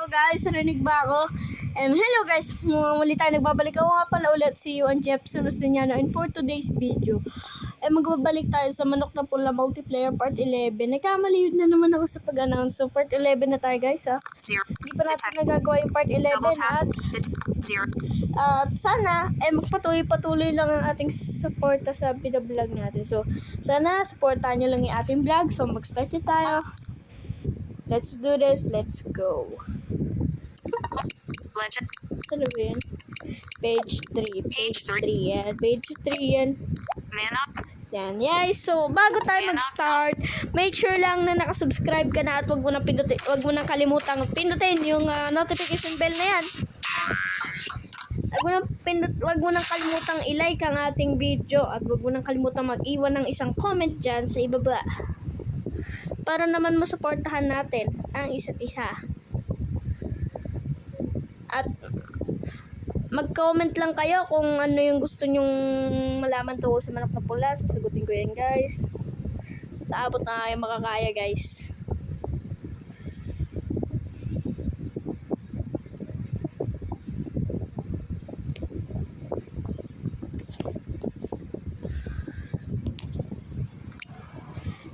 Hello guys, narinig ba ako? And hello guys, mga muli tayo nagbabalik. Ako nga pala ulit si Juan Jeff Sunustiniano and for today's video, ay magbabalik tayo sa Manok na Pula Multiplayer Part 11. Nagkamali na naman ako sa pag-announce. So part 11 na tayo guys ha. Zero. Hindi pa natin nagagawa yung Part 11 Double tap. at zero. at sana eh magpatuloy-patuloy lang ang ating suporta sa binablog natin. So sana supportahan niyo lang yung ating vlog. So mag-start tayo. Let's do this. Let's go. Legend. Ano ba yan? Page 3. Page 3 yan. Page 3 yan. Man up. Yan. Yes. So, bago tayo mag-start, make sure lang na nakasubscribe ka na at wag mo nang pindutin, wag mo nang kalimutang pindutin yung ah, notification bell na yan. Wag mo nang pindut, wag mo nang kalimutang i-like ang ating video at wag mo nang kalimutang mag-iwan ng isang comment dyan sa ibaba. Para naman masuportahan natin ang isa't isa. At mag-comment lang kayo kung ano yung gusto nyong malaman tungkol sa manok na pula. Sasagutin ko yan, guys. Sa abot na kayo makakaya, guys.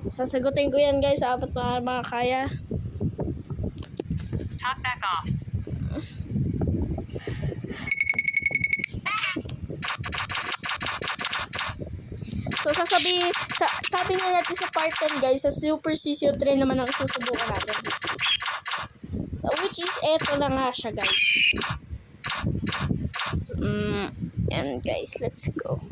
Sasagutin ko yan, guys, sa abot na makakaya. Top back off. So, sasabi, sa, sabi nga natin sa part 10, guys, sa Super CCO 3 naman ang susubukan natin. Which is, eto na nga siya, guys. Mm, and guys, let's go.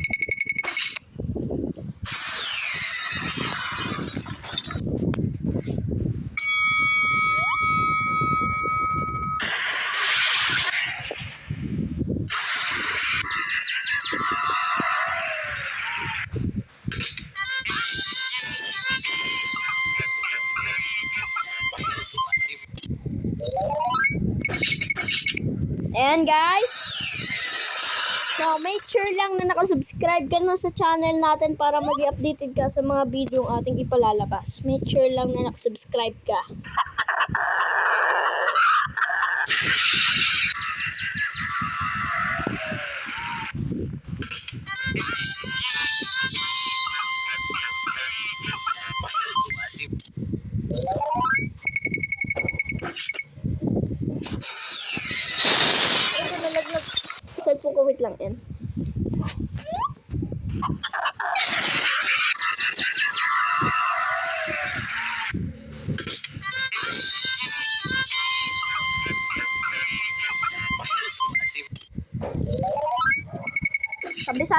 Guys. So, make sure lang na nakasubscribe ka na sa channel natin para mag updated ka sa mga video ang ating ipalalabas. Make sure lang na nakasubscribe ka.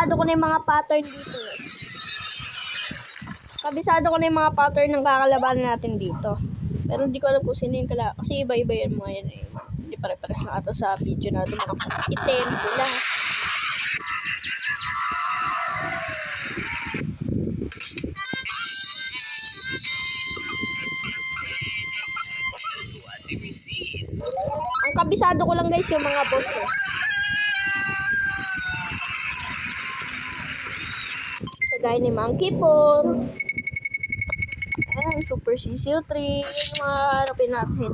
Kabisado ko na yung mga pattern dito. Kabisado ko na yung mga pattern ng kakalabanan natin dito. Pero hindi ko alam kung sino yung kala... Kasi iba-iba yan mga yan eh. Hindi pare-pares na ata sa video natin. Mga itim, pula. Ang kabisado ko lang guys yung mga boss eh. Kagaya ni Monkey Paw. Ayan, Super CCO 3. Yung mga harapin natin.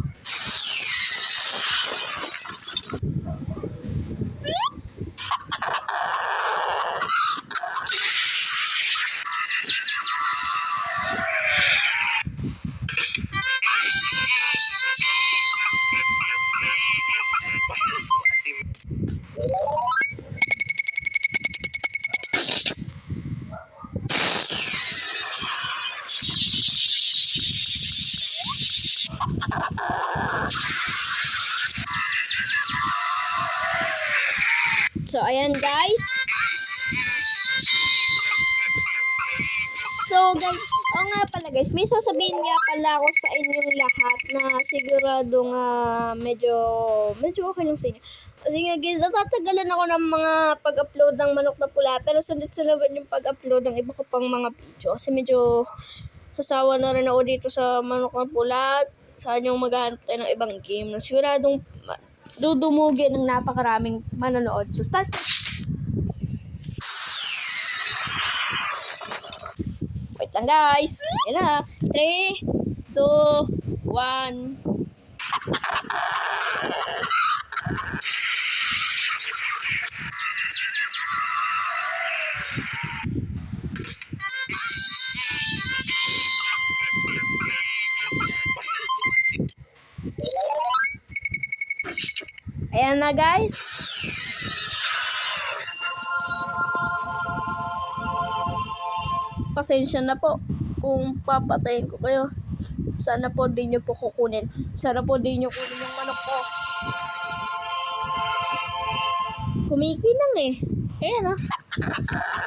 So, ayan guys. So, guys, oo nga pala guys, may sasabihin nga pala ako sa inyong lahat na sigurado nga medyo, medyo okay lang sa inyo. Kasi nga guys, natatagalan ako ng mga pag-upload ng manok na pula. Pero sundit sa naman yung pag-upload ng iba ko pang mga video. Kasi medyo sasawa na rin ako dito sa manok na pula. Saan yung maghahanap tayo ng ibang game na siguradong dudumugin ng napakaraming manonood. So, start! Wait lang guys. Yan na. 3, 2, 1. Ayan na guys. Pasensya na po kung papatayin ko kayo. Sana po di nyo po kukunin. Sana po di nyo kunin yung manok ko. Kumikinang eh. Ayan ah. Start!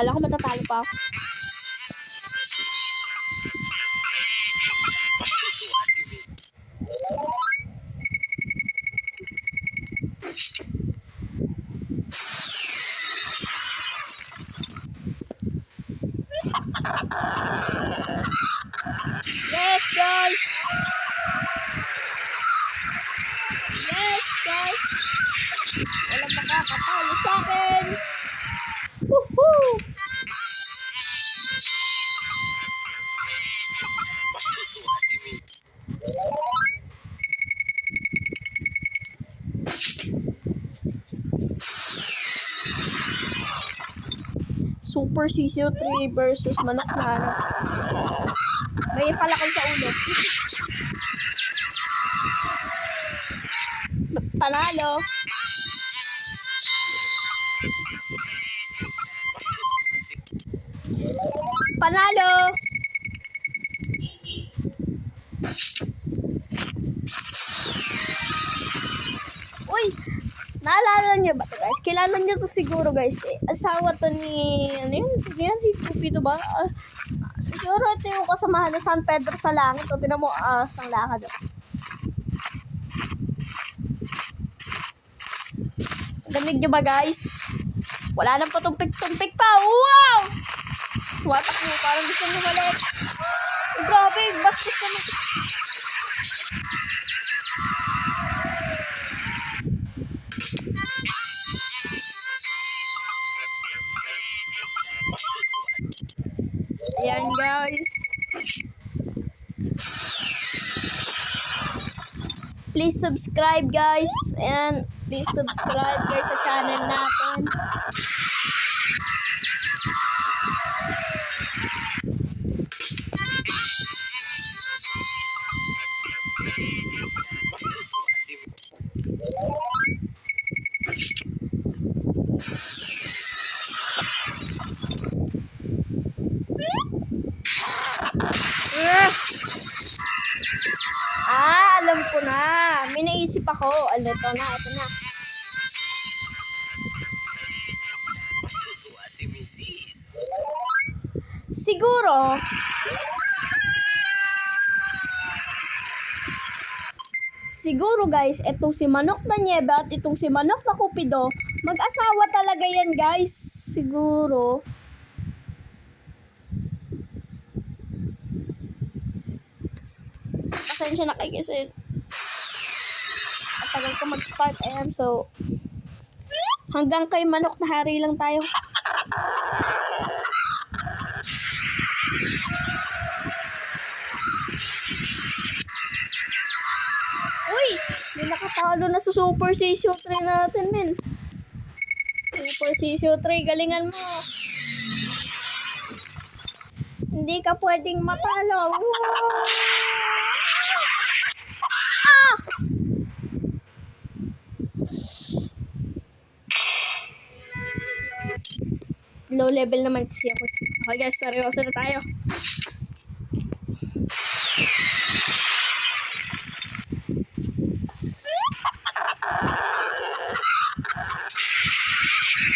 Kala ko matatalo pa ako. Super Sisio 3 versus Manok na ano. May palakol sa ulo. Panalo. Panalo. Niyo ba to guys? Kilala niyo to siguro guys. Eh, asawa to ni, ano yun? Yan si Pupido ba? Ah, siguro ito yung kasamahan ng San Pedro sa langit. O, tinan mo, ah, sang lakad. Ganig niyo ba guys? Wala nang patumpik-tumpik pa. Wow! Tumatakbo, parang gusto niyo malit. Grabe, bastos naman. Please subscribe guys. And please subscribe guys sa channel natin. Ito na, ito na. Siguro, siguro guys, itong si Manok na Niebe at itong si Manok na Cupido, mag-asawa talaga yan guys. Siguro. Pasensya na kayo kasi matagal ko mag-start. Ayan, so hanggang kay Manok na hari lang tayo. Uy! May nakatalo na sa Super Sisyo 3 natin, men. Super Sisyo 3, galingan mo. Hindi ka pwedeng matalo. Wow! Low level naman kasi ako. Okay guys, seryoso na tayo.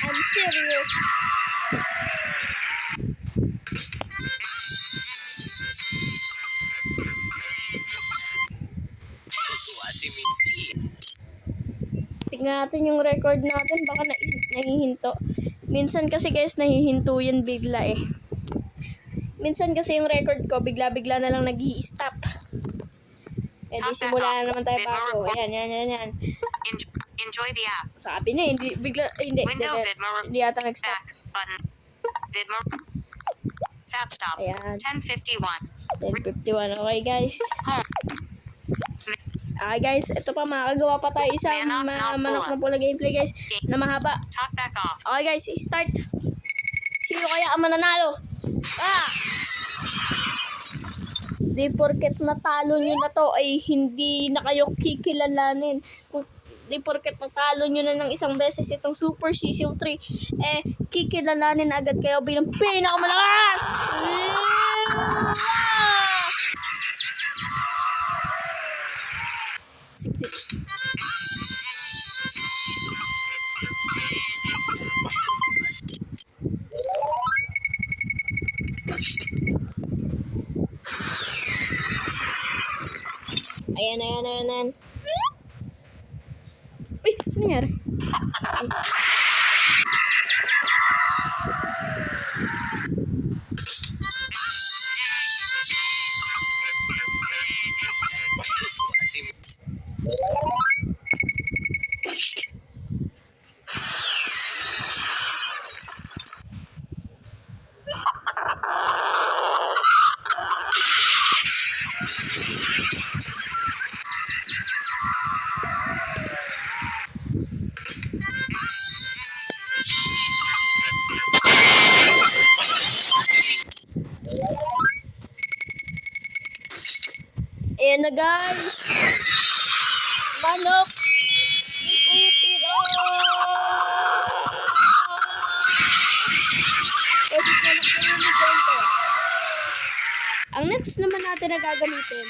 I'm serious. Tingnan natin yung record natin. Baka na nahihinto. Minsan kasi guys, nahihinto yan bigla eh. Minsan kasi yung record ko, bigla-bigla na lang nag stop Eh di simula na naman tayo bago. Ayan, yan, yan, yan. Enjoy, the app. Sabi niya, hindi, bigla, eh, hindi, hindi, Window hindi, hindi yata nag-stop. button. Vidmo. Fab stop. Ayan. 1051. 10.51. Okay, guys. Home. Okay, guys. Ito pa, makakagawa pa tayo isang Manok ma- na manok pula. na pula gameplay, guys. Na mahaba. Okay, guys. Start. Sino kaya ang mananalo? Ah! Di porket natalo nyo na to ay hindi na kayo kikilalanin. Di porket natalo nyo na ng isang beses itong Super Season 3, eh, kikilalanin agad kayo bilang pinakamalakas! Ah! Ayan, na guys. Manok. Ipitiro. Ang next naman natin na gagamitin.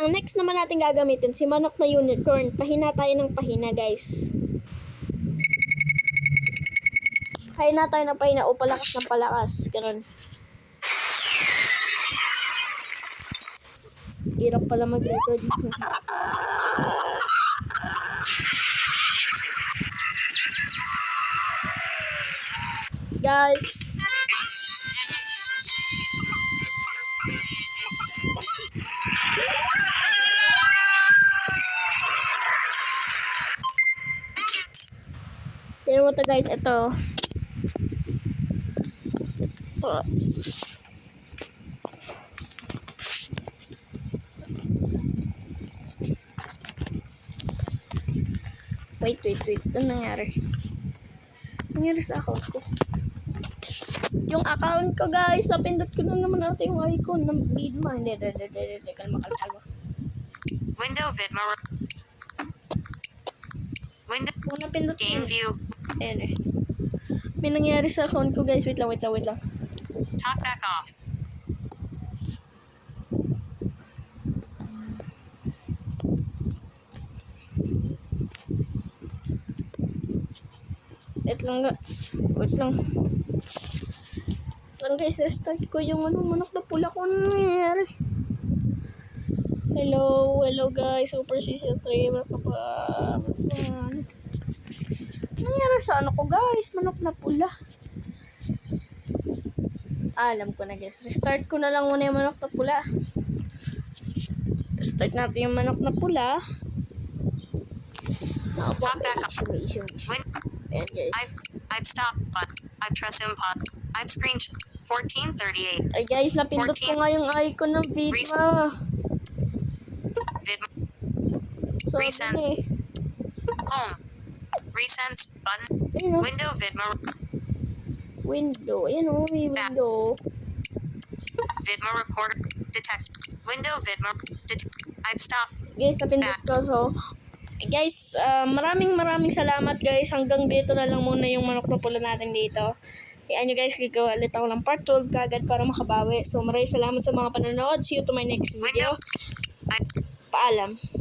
Ang next naman natin gagamitin, si manok na unicorn. Pahina tayo ng pahina, guys. Pahina tayo ng pahina o palakas ng palakas. Ganun. Hirap pala mag-record. Guys. Tignan mo to guys, ito. Ito. Wait, wait, wait. Ano nangyari? Nangyari sa account ko? Yung account ko, guys, napindot ko na naman natin yung icon ng Bidma. Hindi, hindi, hindi, hindi, hindi, kalma, kalma, kalma. Window Vidmo. Window Kung napindot game view. Ayan eh. May nangyari sa account ko, guys. Wait lang, wait lang, wait lang. Talk back off. Wait lang, ga. Wait lang. Lang guys, start ko yung ano, manok na pula ko. Ano nangyayari? Hello, hello guys. Super Season 3. Manok na pa. Ano nangyari sa ano ko guys? Manok na pula. Ah, alam ko na guys. Restart ko na lang muna yung manok na pula. Start natin yung manok na pula. Ah, Talk back guys. I've I've stopped but I've trust impot. I've screenshot 1438. Ay guys, napindot ko 14. nga yung icon ng Vidma. Vid Sabi Resend. eh. home. Resense button. Ayun o, Window Vidmo window. Ayun o, may window. Vidmo recorder detect. Window Vidmo detect. I've stopped. Guys, napindot ko. So, guys, ah, maraming maraming salamat guys. Hanggang dito na lang muna yung manok na pula natin dito. Kaya nyo guys, gagawa ulit ako ng part 12 kagad para makabawi. So, maraming salamat sa mga panonood. See you to my next video. Paalam.